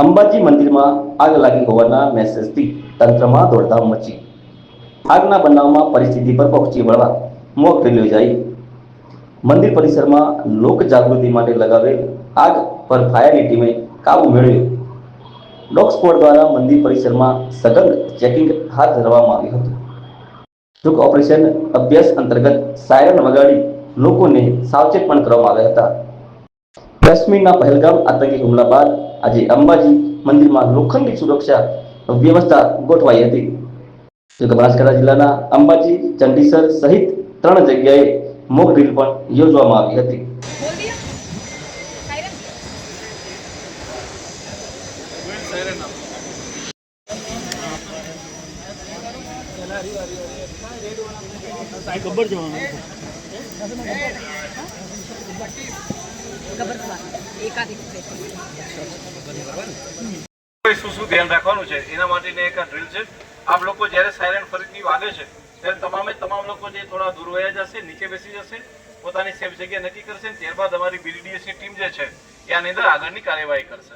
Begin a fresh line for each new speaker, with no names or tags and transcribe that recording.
અંબાજી મંદિરમાં આગ લાગી હોવાના મેસેજથી તંત્રમાં દોડધામ મચી. આગના બનાવમાં પરિસ્થિતિ પર પહોંચી વળવા મોક ડ્રીલ યોજાઈ મંદિર પરિસરમાં લોક જાગૃતિ માટે લગાવેલ આગ પર ફાયરની ટીમે કાબુ મેળવ્યો. ડોગ સ્કોડ દ્વારા મંદિર પરિસરમાં સઘન ચેકિંગ હાથ ધરવામાં આવ્યું હતું. ટૂંક ઓપરેશન અભ્યાસ અંતર્ગત સાયરન વગાડી લોકોને સાવચેત પણ કરવામાં આવ્યા હતા. કાશ્મીરના પહેલગામ આતંકી હુમલા બાદ આજે અંબાજી મંદિરમાં લોખંડી સુરક્ષા વ્યવસ્થા ગોઠવાઈ હતી. જોકે બનાસકાંઠા જિલ્લાના અંબાજી, ચંડીસર સહિત ત્રણ જગ્યાએ મોક ડ્રીલ પણ યોજવામાં આવી હતી.
ખબર
શું શું ધ્યાન રાખવાનું છે? એના માટેની એક ડ્રિલ છે. આપ લોકો જ્યારે સાયરન ફરીથી વાગે છે, ત્યારે તમામે તમામ લોકો જે થોડા દૂર વયા જશે, નીચે બેસી જશે, પોતાની સેફ જગ્યા નક્કી કરશે ત્યારબાદ અમારી બીડીડીએસની ટીમ જે છે, એ આની અંદર આગળની કાર્યવાહી કરશે.